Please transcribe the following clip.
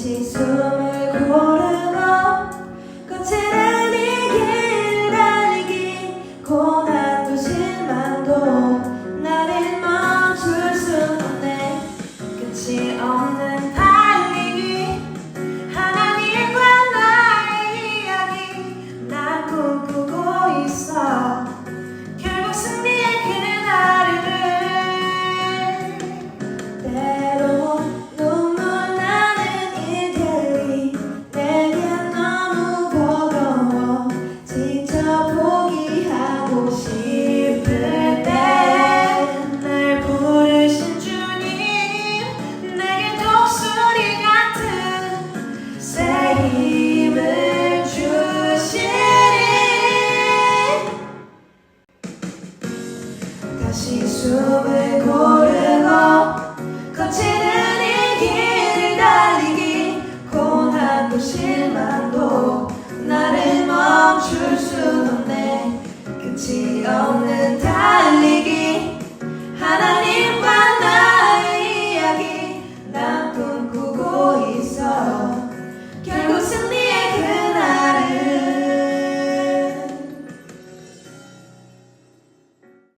다시 숨을 다시 숨을 고르고 거치는 이 길을 달리기. 고난도 실망도 나를